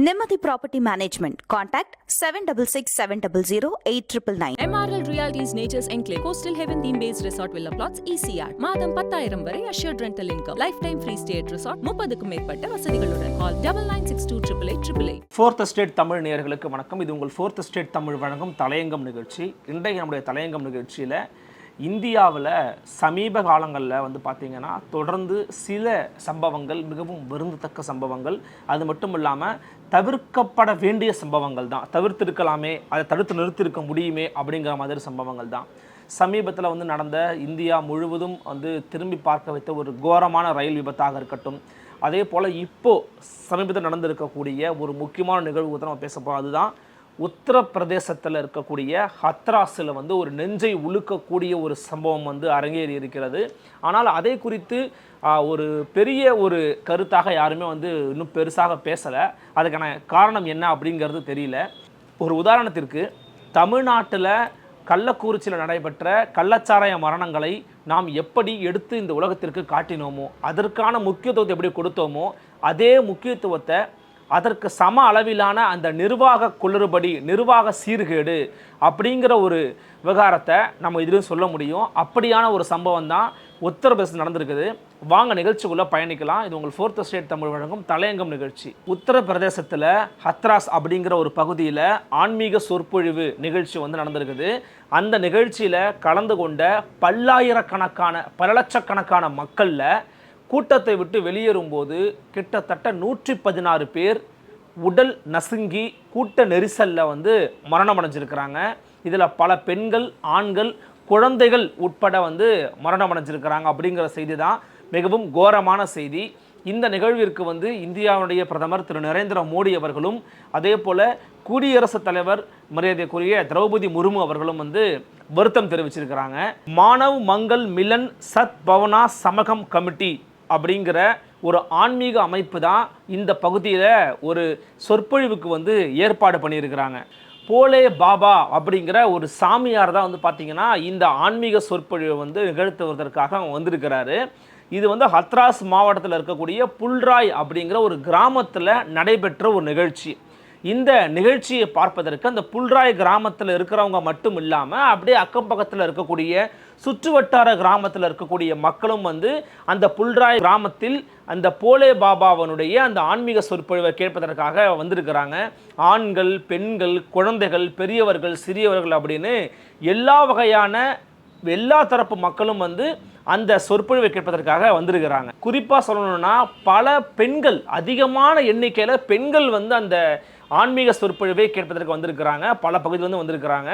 Nimati Property Management. Contact 766 700 8999. MRL Realties Nature's Enclave Coastal Heaven theme based resort villa plots ECR மாதம் பத்தாயிரம் வரை assured rental income lifetime free stay at resort முப்பதுக்கும் மேற்பட்ட வசதிகளுடன் call double nine six two triple eight triple eight fourth estate Tamil நேயர்களுக்கு வணக்கம் இது உங்கள் ஃபோர்த் ஸ்டேட் தமிழ் வழங்கும் தலையங்கம் நிகழ்ச்சி இன்றைக்கு நம்முடைய தலையங்கம் நிகழ்ச்சியில் இந்தியாவில் சமீப காலங்களில் வந்து பார்த்திங்கன்னா தொடர்ந்து சில சம்பவங்கள் மிகவும் விருந்தத்தக்க சம்பவங்கள். அது மட்டும் இல்லாமல் தவிர்க்கப்பட வேண்டிய சம்பவங்கள் தான். தவிர்த்திருக்கலாமே அதை தடுத்து நிறுத்தியிருக்க முடியுமே அப்படிங்கிற மாதிரி சம்பவங்கள் தான். சமீபத்தில் வந்து நடந்த இந்தியா முழுவதும் வந்து திரும்பி பார்க்க வைத்த ஒரு கோரமான ரயில் விபத்தாக இருக்கட்டும். அதே போல் இப்போது சமீபத்தில் நடந்திருக்கக்கூடிய ஒரு முக்கியமான நிகழ்வு தான் நம்ம பேச போகிறோம் அதுதான் உத்தரப்பிரதேசத்தில் இருக்கக்கூடிய ஹத்ராஸில் வந்து ஒரு நெஞ்சை உழுக்கக்கூடிய ஒரு சம்பவம் வந்து அரங்கேறி இருக்கிறது. ஆனால் அதை குறித்து ஒரு பெரிய ஒரு கருத்தாக யாருமே வந்து இன்னும் பெருசாக பேசலை. அதுக்கான காரணம் என்ன அப்படிங்கிறது தெரியல. ஒரு உதாரணத்திற்கு தமிழ்நாட்டில் கள்ளக்குறிச்சியில் நடைபெற்ற கள்ளச்சாராய மரணங்களை நாம் எப்படி எடுத்து இந்த உலகத்திற்கு காட்டினோமோ அதற்கான முக்கியத்துவத்தை எப்படி கொடுத்தோமோ அதே முக்கியத்துவத்தை அதற்கு சம அளவிலான அந்த நிர்வாக குளறுபடி நிர்வாக சீர்கேடு அப்படிங்கிற ஒரு விவகாரத்தை நம்ம இதிலும் சொல்ல முடியும். அப்படியான ஒரு சம்பவம் தான் உத்தரப்பிரதேசம் நடந்திருக்குது. வாங்க நிகழ்ச்சிக்குள்ளே பயணிக்கலாம். இது உங்கள் ஃபோர்த் ஸ்டேட் தமிழ் வழங்கும் தலையங்கம் நிகழ்ச்சி. உத்தரப்பிரதேசத்தில் ஹத்ராஸ் அப்படிங்கிற ஒரு பகுதியில் ஆன்மீக சொற்பொழிவு நிகழ்ச்சி வந்து நடந்திருக்குது. அந்த நிகழ்ச்சியில் கலந்து கொண்ட பல்லாயிரக்கணக்கான பல லட்சக்கணக்கான மக்களில் கூட்டத்தை விட்டு வெளியேறும்போது கிட்டத்தட்ட நூற்றி பதினாறு பேர் உடல் நசுங்கி கூட்ட நெரிசலில் வந்து மரணம் அடைஞ்சிருக்கிறாங்க இதில் பல பெண்கள் ஆண்கள் குழந்தைகள் உட்பட வந்து மரணம் அடைஞ்சிருக்கிறாங்க அப்படிங்கிற செய்தி தான் மிகவும் கோரமான செய்தி. இந்த நிகழ்விற்கு வந்து இந்தியாவுடைய பிரதமர் திரு நரேந்திர மோடி அவர்களும் அதே போல் குடியரசுத் தலைவர் மரியாதைக்குரிய திரௌபதி முர்மு அவர்களும் வந்து வருத்தம் தெரிவிச்சிருக்கிறாங்க. மானவ் மங்கள் மிலன் சத் பவனா சமகம் கமிட்டி அப்படிங்கிற ஒரு ஆன்மீக அமைப்பு தான் இந்த பகுதியில் ஒரு சொற்பொழிவுக்கு வந்து ஏற்பாடு பண்ணியிருக்கிறாங்க. போலே பாபா அப்படிங்கிற ஒரு சாமியார் தான் வந்து பார்த்திங்கன்னா இந்த ஆன்மீக சொற்பொழிவை வந்து நிகழ்த்துவதற்காக அவங்க வந்திருக்கிறாரு. இது வந்து ஹத்ராஸ் மாவட்டத்தில் இருக்கக்கூடிய புல்ராய் அப்படிங்கிற ஒரு கிராமத்தில் நடைபெற்ற ஒரு நிகழ்ச்சி. இந்த நிகழ்ச்சியை பார்ப்பதற்கு அந்த புல்ராய் கிராமத்தில் இருக்கிறவங்க மட்டும் இல்லாமல் அப்படியே அக்கம் பக்கத்தில் இருக்கக்கூடிய சுற்றுவட்டார கிராமத்தில் இருக்கக்கூடிய மக்களும் வந்து அந்த புல்ராய் கிராமத்தில் அந்த போலே பாபாவனுடைய அந்த ஆன்மீக சொற்பொழிவை கேட்பதற்காக வந்திருக்கிறாங்க. ஆண்கள் பெண்கள் குழந்தைகள் பெரியவர்கள் சிறியவர்கள் அப்படின்னு எல்லா வகையான எல்லா தரப்பு மக்களும் வந்து அந்த சொற்பொழிவை கேட்பதற்காக வந்திருக்கிறாங்க. குறிப்பாக சொல்லணும்னா பல பெண்கள் அதிகமான எண்ணிக்கையில் பெண்கள் வந்து அந்த ஆன்மீக சொற்பொழிவை கேட்பதற்கு வந்திருக்கிறாங்க. பல பகுதி வந்து வந்திருக்கிறாங்க.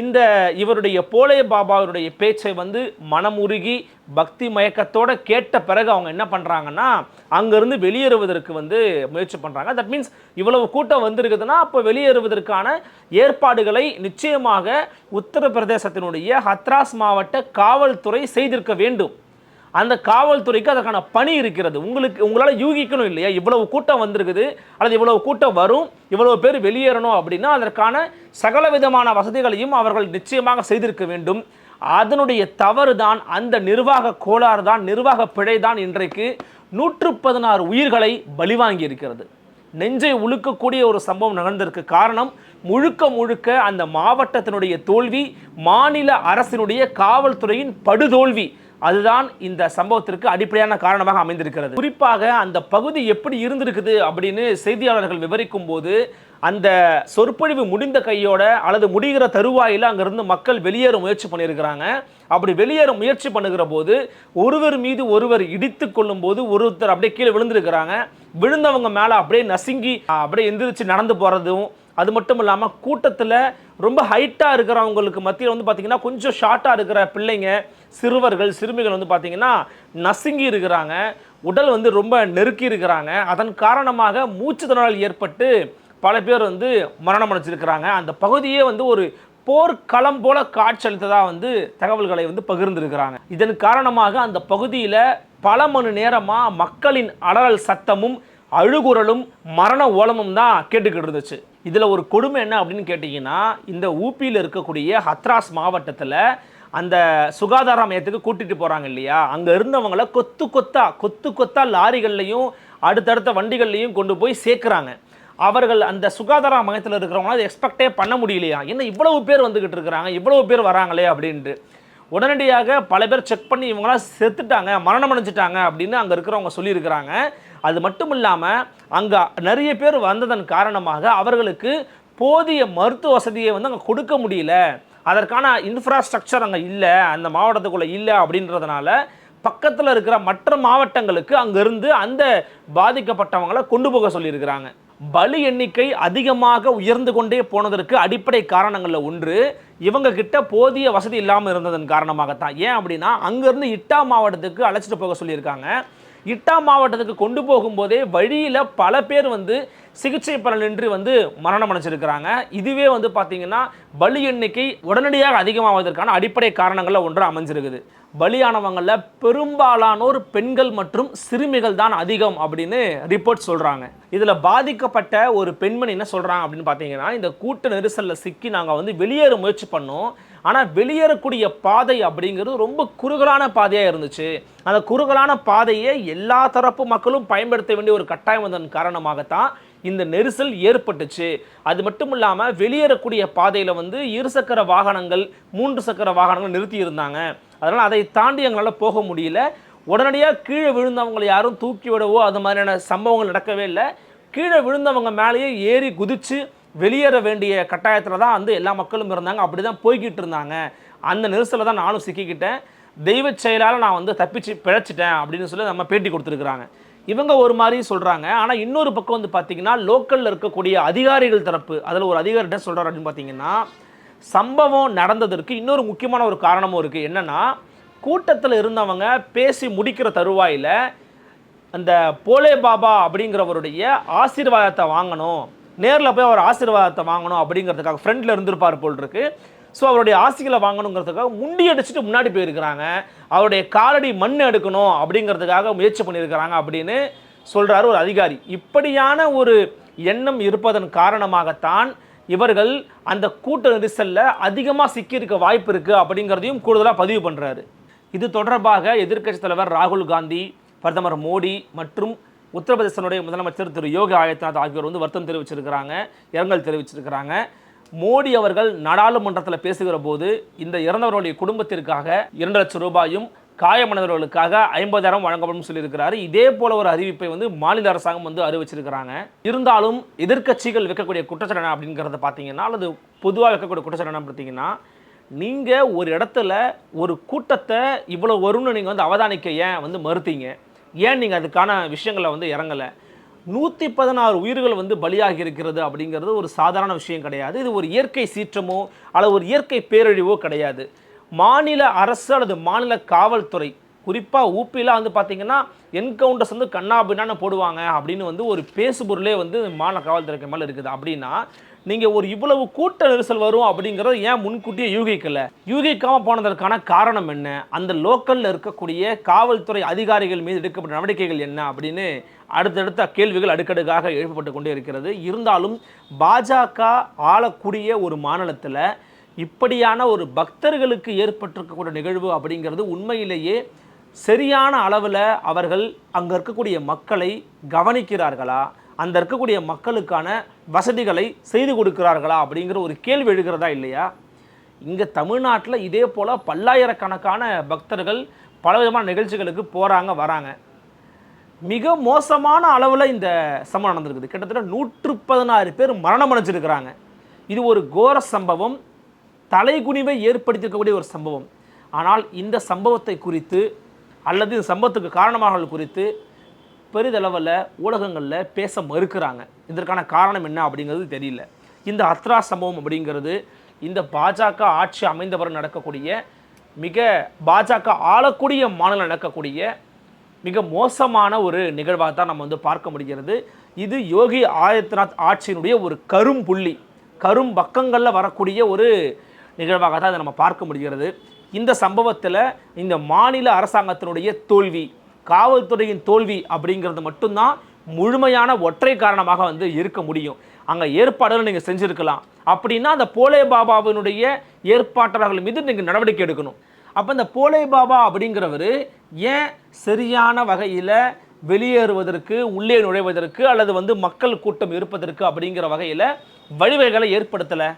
இந்த இவருடைய போலே பாபாவுடைய பேச்சை வந்து மனமுருகி பக்தி மயக்கத்தோட கேட்ட பிறகு அவங்க என்ன பண்ணுறாங்கன்னா அங்கேருந்து வெளியேறுவதற்கு வந்து முயற்சி பண்ணுறாங்க தட் மீன்ஸ் இவ்வளவு கூட்டம் வந்திருக்குதுன்னா அப்போ வெளியேறுவதற்கான ஏற்பாடுகளை நிச்சயமாக உத்தரப்பிரதேசத்தினுடைய ஹத்ராஸ் மாவட்ட காவல்துறை செய்திருக்க வேண்டும். அந்த காவல்துறைக்கு அதற்கான பணி இருக்கிறது. உங்களுக்கு உங்களால் யூகிக்கணும் இல்லையா? இவ்வளவு கூட்டம் வந்திருக்குது அல்லது இவ்வளவு கூட்டம் வரும் இவ்வளவு பேர் வெளியேறணும் அப்படின்னா அதற்கான சகல விதமான வசதிகளையும் அவர்கள் நிச்சயமாக செய்திருக்க வேண்டும். அதனுடைய தவறு தான் அந்த நிர்வாக கோளாறு தான் நிர்வாக பிழை தான் இன்றைக்கு நூற்று பதினாறு உயிர்களை பலிவாங்கி இருக்கிறது நெஞ்சை உழுக்கக்கூடிய ஒரு சம்பவம் நடந்திருக்கு. காரணம் முழுக்க முழுக்க அந்த மாவட்டத்தினுடைய தோல்வி மாநில அரசினுடைய காவல்துறையின் படுதோல்வி. அதுதான் இந்த சம்பவத்திற்கு அடிப்படையான காரணமாக அமைந்திருக்கிறது. குறிப்பாக அந்த பகுதி எப்படி இருந்திருக்குது அப்படின்னு செய்தியாளர்கள் விவரிக்கும் போது அந்த சொற்பொழிவு முடிந்த கையோட அல்லது முடிகிற தருவாயில் அங்கிருந்து மக்கள் வெளியேற முயற்சி பண்ணியிருக்கிறாங்க. அப்படி வெளியேற முயற்சி பண்ணுகிற போது ஒருவர் மீது ஒருவர் இடித்து கொள்ளும் போது ஒருத்தர் அப்படியே கீழே விழுந்திருக்கிறாங்க. விழுந்தவங்க மேலே அப்படியே நசுங்கி அப்படியே எந்திரிச்சு நடந்து போகிறதும் அது மட்டும் இல்லாமல் கூட்டத்தில் ரொம்ப ஹைட்டாக இருக்கிறவங்களுக்கு மத்தியில் வந்து பார்த்திங்கன்னா கொஞ்சம் ஷார்ட்டாக இருக்கிற பிள்ளைங்க சிறுவர்கள் சிறுமிகள் வந்து பார்த்திங்கன்னா நசுங்கி இருக்கிறாங்க உடல் வந்து ரொம்ப நெருக்கி இருக்கிறாங்க. அதன் காரணமாக மூச்சு திணறல் ஏற்பட்டு பல பேர் வந்து மரணம் அடைஞ்சிருக்கிறாங்க. அந்த பகுதியே வந்து ஒரு போர்க்களம் போல காட்சியளித்ததாக வந்து தகவல்களை வந்து பகிர்ந்திருக்கிறாங்க. இதன் காரணமாக அந்த பகுதியில் பல மணி நேரமாக மக்களின் அலறல் சத்தமும் அழுகுரலும் மரண ஓலமும் தான் கேட்டுக்கிட்டு இருந்துச்சு. இதில் ஒரு கொடுமை என்ன அப்படின்னு கேட்டிங்கன்னா இந்த ஊப்பியில் இருக்கக்கூடிய ஹத்ராஸ் மாவட்டத்தில் அந்த சுகாதார மையத்துக்கு கூட்டிகிட்டு போகிறாங்க இல்லையா? அங்கே இருந்தவங்கள கொத்து கொத்தா கொத்து கொத்தா லாரிகள்லையும் அடுத்தடுத்த வண்டிகள்லையும் கொண்டு போய் சேர்க்குறாங்க. அவர்கள் அந்த சுகாதார மையத்தில் இருக்கிறவங்க அதை எக்ஸ்பெக்டே பண்ண முடியலையா? என்ன இவ்வளவு பேர் வந்துக்கிட்டு இருக்கிறாங்க? இவ்வளவு பேர் வராங்களே அப்படின்ட்டு. உடனடியாக பல பேர் செக் பண்ணி இவங்களாம் செத்துட்டாங்க மரணம் அடைஞ்சிட்டாங்க அப்படின்னு அங்கே இருக்கிறவங்க சொல்லியிருக்கிறாங்க. அது மட்டும் இல்லாமல் அங்கே நிறைய பேர் வந்ததன் காரணமாக அவர்களுக்கு போதிய மருத்துவ வசதியை வந்து அங்கே கொடுக்க முடியல. அதற்கான இன்ஃப்ராஸ்ட்ரக்சர் அங்கே இல்லை அந்த மாவட்டத்துக்குள்ளே இல்லை அப்படின்றதுனால பக்கத்தில் இருக்கிற மற்ற மாவட்டங்களுக்கு அங்கேருந்து அந்த பாதிக்கப்பட்டவங்களை கொண்டு போக சொல்லியிருக்கிறாங்க. பலி எண்ணிக்கை அதிகமாக உயர்ந்து கொண்டே போனதற்கு அடிப்படை காரணங்களில் ஒன்று இவங்க கிட்ட போதிய வசதி இல்லாமல் இருந்ததன் காரணமாகத்தான். ஏன் அப்படின்னா அங்கேருந்து இட்டா மாவட்டத்துக்கு அழைச்சிட்டு போக சொல்லியிருக்காங்க. இட்டா மாவட்டத்துக்கு கொண்டு போகும்போதே வழியில் பல பேர் வந்து சிகிச்சை பலனின்றி வந்து மரணம் அடைஞ்சிருக்கிறாங்க. இதுவே வந்து பார்த்திங்கன்னா பலி எண்ணிக்கை உடனடியாக அதிகமாவதற்கான அடிப்படை காரணங்களில் ஒன்று அமைஞ்சிருக்குது. பலியானவங்களில் பெரும்பாலானோர் பெண்கள் மற்றும் சிறுமிகள் தான் அதிகம் அப்படின்னு ரிப்போர்ட் சொல்கிறாங்க இதில் பாதிக்கப்பட்ட ஒரு பெண்மணி என்ன சொல்கிறாங்க அப்படின்னு பார்த்தீங்கன்னா இந்த கூட்ட நெரிசலில் சிக்கி நாங்கள் வந்து வெளியேற முயற்சி பண்ணோம். ஆனால் வெளியேறக்கூடிய பாதை அப்படிங்கிறது ரொம்ப குறுகலான பாதையாக இருந்துச்சு. அந்த குறுகலான பாதையை எல்லா தரப்பு மக்களும் பயன்படுத்த வேண்டிய ஒரு கட்டாயம் வந்ததன் காரணமாகத்தான் இந்த நெரிசல் ஏற்பட்டுச்சு. அது மட்டும் இல்லாமல் வெளியேறக்கூடிய பாதையில் வந்து இருசக்கர வாகனங்கள் மூன்று சக்கர வாகனங்கள் நிறுத்தி இருந்தாங்க. அதனால் அதை தாண்டி எங்களால் போக முடியல. உடனடியாக கீழே விழுந்தவங்களை யாரும் தூக்கி விடவோ அது மாதிரியான சம்பவங்கள் நடக்கவே இல்லை. கீழே விழுந்தவங்க மேலேயே ஏறி குதித்து வெளியேற வேண்டிய கட்டாயத்தில் தான் வந்து எல்லா மக்களும் இருந்தாங்க. அப்படி தான் போய்கிட்டு இருந்தாங்க. அந்த நெரிசலில் தான் நானும் சிக்கிக்கிட்டேன். தெய்வ செயலால் நான் வந்து தப்பிச்சு பிழைச்சிட்டேன் அப்படின்னு சொல்லி நம்ம பேட்டி கொடுத்துருக்குறாங்க. இவங்க ஒரு மாதிரி சொல்கிறாங்க ஆனால் இன்னொரு பக்கம் வந்து பார்த்திங்கன்னா லோக்கலில் இருக்கக்கூடிய அதிகாரிகள் தரப்பு அதில் ஒரு அதிகாரி என்ன சொல்கிறார் அப்படின்னு பார்த்தீங்கன்னா சம்பவம் நடந்ததற்கு இன்னொரு முக்கியமான ஒரு காரணமும் இருக்குது என்னென்னா கூட்டத்தில் இருந்தவங்க பேசி முடிக்கிற தருவாயில் அந்த போலே பாபா அப்படிங்கிறவருடைய ஆசீர்வாதத்தை வாங்கணும். நேரில் போய் அவர் ஆசீர்வாதத்தை வாங்கணும் அப்படிங்கிறதுக்காக ஃப்ரெண்டில் இருந்திருப்பார் போல் இருக்கு ஸோ அவருடைய ஆசிகளை வாங்கணுங்கிறதுக்காக முண்டி அடிச்சுட்டு முன்னாடி போயிருக்கிறாங்க. அவருடைய காலடி மண் எடுக்கணும் அப்படிங்கிறதுக்காக முயற்சி பண்ணியிருக்கிறாங்க அப்படின்னு சொல்கிறாரு ஒரு அதிகாரி. இப்படியான ஒரு எண்ணம் இருப்பதன் காரணமாகத்தான் இவர்கள் அந்த கூட்ட நெரிசலில் அதிகமாக சிக்கியிருக்க வாய்ப்பு இருக்குது அப்படிங்கிறதையும் கூடுதலாக பதிவு பண்ணுறாரு இது தொடர்பாக எதிர்க்கட்சித் தலைவர் ராகுல் காந்தி பிரதமர் மோடி மற்றும் உத்தரப்பிரதேசனுடைய முதலமைச்சர் திரு யோகி ஆதித்யநாத் ஆகியோர் வந்து வருத்தம் தெரிவிச்சிருக்கிறாங்க இரங்கல் தெரிவிச்சிருக்கிறாங்க. மோடி அவர்கள் நாடாளுமன்றத்தில் பேசுகிற போது இந்த இறந்தவர்களுடைய குடும்பத்திற்காக இரண்டு லட்சம் ரூபாயும் காயமடைந்தவர்களுக்காக ஐம்பதாயிரம் வழங்கப்படும் சொல்லியிருக்கிறாரு. இதே போல ஒரு அறிவிப்பை வந்து மாநில அரசாங்கம் வந்து அறிவிச்சிருக்கிறாங்க. இருந்தாலும் எதிர்க்கட்சிகள் வைக்கக்கூடிய குற்றச்சாட்டு என்ன அப்படிங்கிறத பார்த்தீங்கன்னா அல்லது பொதுவாக வைக்கக்கூடிய குற்றச்சாட்டு பார்த்தீங்கன்னா நீங்கள் ஒரு இடத்துல ஒரு கூட்டத்தை இவ்வளோ வரும்னு நீங்கள் வந்து அவதானிக்க ஏன் வந்து மறுத்தீங்க? ஏன் நீங்கள் அதுக்கான விஷயங்களை வந்து இறங்கலை? நூற்றி பதினாறு உயிர்கள் வந்து பலியாகி இருக்கிறது அப்படிங்கிறது ஒரு சாதாரண விஷயம் கிடையாது. இது ஒரு இயற்கை சீற்றமோ அல்லது ஒரு இயற்கை பேரழிவோ கிடையாது. மாநில அரசு அல்லது மாநில காவல்துறை குறிப்பாக ஊப்பியில் வந்து பார்த்தீங்கன்னா என்கவுண்டர்ஸ் வந்து கண்ணாபின்னான்னு போடுவாங்க அப்படின்னு வந்து ஒரு பேசுபொருளே வந்து மாநில காவல்துறைக்கு மேலே இருக்குது. அப்படின்னா நீங்கள் ஒரு இவ்வளவு கூட்ட நெரிசல் வரும் அப்படிங்கிறத ஏன் முன்கூட்டியே யூகிக்கல? யூகிக்காமல் போனதற்கான காரணம் என்ன? அந்த லோக்கலில் இருக்கக்கூடிய காவல்துறை அதிகாரிகள் மீது எடுக்கப்பட்ட நடவடிக்கைகள் என்ன? அப்படின்னு அடுத்தடுத்த கேள்விகள் அடுக்கடுக்காக எழுப்பப்பட்டு கொண்டே இருக்கிறது. இருந்தாலும் பாஜக ஆளக்கூடிய ஒரு மாநிலத்தில் இப்படியான ஒரு பக்தர்களுக்கு ஏற்பட்டிருக்கக்கூடிய நிகழ்வு அப்படிங்கிறது உண்மையிலேயே சரியான அளவில் அவர்கள் அங்கே இருக்கக்கூடிய மக்களை கவனிக்கிறார்களா? அந்த இருக்கக்கூடிய மக்களுக்கான வசதிகளை செய்து கொடுக்கிறார்களா? அப்படிங்கிற ஒரு கேள்வி எழுகிறதா இல்லையா? இங்கே தமிழ்நாட்டில் இதே போல் பல்லாயிரக்கணக்கான பக்தர்கள் பலவிதமான நிகழ்ச்சிகளுக்கு போகிறாங்க வராங்க. மிக மோசமான அளவில் இந்த சம்பவம் நடந்திருக்குது. கிட்டத்தட்ட நூற்று பதினாறு பேர் மரணம் அடைஞ்சிருக்கிறாங்க. இது ஒரு கோர சம்பவம். தலைகுனிவை ஏற்படுத்தியிருக்கக்கூடிய ஒரு சம்பவம். ஆனால் இந்த சம்பவத்தை குறித்து அல்லது இந்த சம்பவத்துக்கு காரணமானவர்கள் குறித்து பெரிதளவில் ஊடகங்களில் பேச மறுக்கிறாங்க. இதற்கான காரணம் என்ன அப்படிங்கிறது தெரியல. இந்த அத்ரா சம்பவம் அப்படிங்கிறது இந்த பாஜக ஆட்சி அமைந்தவர் நடக்கக்கூடிய மிக பாஜக ஆளக்கூடிய மாநிலம் நடக்கக்கூடிய மிக மோசமான ஒரு நிகழ்வாக தான் நம்ம வந்து பார்க்க முடிகிறது. இது யோகி ஆதித்யநாத் ஆட்சியினுடைய ஒரு கரும் புள்ளி கரும் பக்கங்களில் வரக்கூடிய ஒரு நிகழ்வாக தான் இதை நம்ம பார்க்க முடிகிறது. இந்த சம்பவத்தில் இந்த மாநில அரசாங்கத்தினுடைய தோல்வி காவல்துறையின் தோல்வி அப்படிங்கிறது மட்டும்தான் முழுமையான ஒற்றை காரணமாக வந்து இருக்க முடியும். அங்கே ஏற்பாடுகள் நீங்கள் செஞ்சுருக்கலாம். அப்படின்னா அந்த போலே பாபாவினுடைய ஏற்பாட்டாளர்கள் மீது நீங்கள் நடவடிக்கை எடுக்கணும். அப்போ இந்த போலே பாபா அப்படிங்கிறவர் ஏன் சரியான வகையில் வெளியேறுவதற்கு உள்ளே நுழைவதற்கு அல்லது வந்து மக்கள் கூட்டம் இருப்பதற்கு அப்படிங்கிற வகையில் வழிவகைகளை ஏற்படுத்தலை.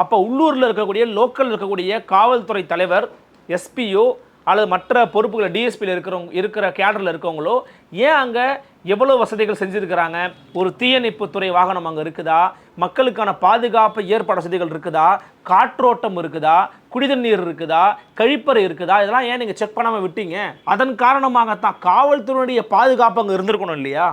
அப்போ உள்ளூரில் இருக்கக்கூடிய லோக்கல் இருக்கக்கூடிய காவல்துறை தலைவர் எஸ்பியோ அல்லது மற்ற பொறுப்புகளை டிஎஸ்பியில் இருக்கிறவங்க இருக்கிற கேடரில் இருக்கவங்களோ ஏன் அங்கே எவ்வளோ வசதிகள் செஞ்சுருக்கிறாங்க? ஒரு தீயணைப்புத்துறை வாகனம் அங்கே இருக்குதா? மக்களுக்கான பாதுகாப்பு ஏற்பாடு வசதிகள் இருக்குதா? காற்றோட்டம் இருக்குதா? குடிதண்ணீர் இருக்குதா? கழிப்பறை இருக்குதா? இதெல்லாம் ஏன் நீங்கள் செக் பண்ணாமல் விட்டீங்க? அதன் காரணமாகத்தான் காவல்துறையுடைய பாதுகாப்பு அங்கே இருந்திருக்கணும் இல்லையா?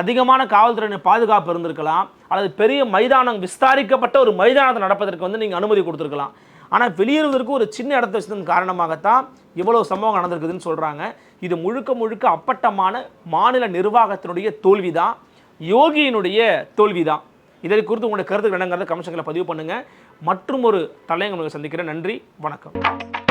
அதிகமான காவல்துறையின பாதுகாப்பு இருந்திருக்கலாம். அல்லது பெரிய மைதானம் விஸ்தாரிக்கப்பட்ட ஒரு மைதானத்தை நடப்பதற்கு வந்து நீங்கள் அனுமதி கொடுத்துருக்கலாம். ஆனால் வெளியேறுவதற்கு ஒரு சின்ன இடத்த வச்சதன் காரணமாகத்தான் இவ்வளவு சம்பவம் நடந்திருக்குதுன்னு சொல்கிறாங்க இது முழுக்க முழுக்க அப்பட்டமான மாநில நிர்வாகத்தினுடைய தோல்வி தான் யோகியினுடைய தோல்வி தான் இதை குறித்து உங்களுடைய கருத்து என்னங்கிறத கமிஷன்களை பதிவு பண்ணுங்கள் மற்றும் ஒரு தலையங்க சந்திக்கிறேன். நன்றி. வணக்கம்.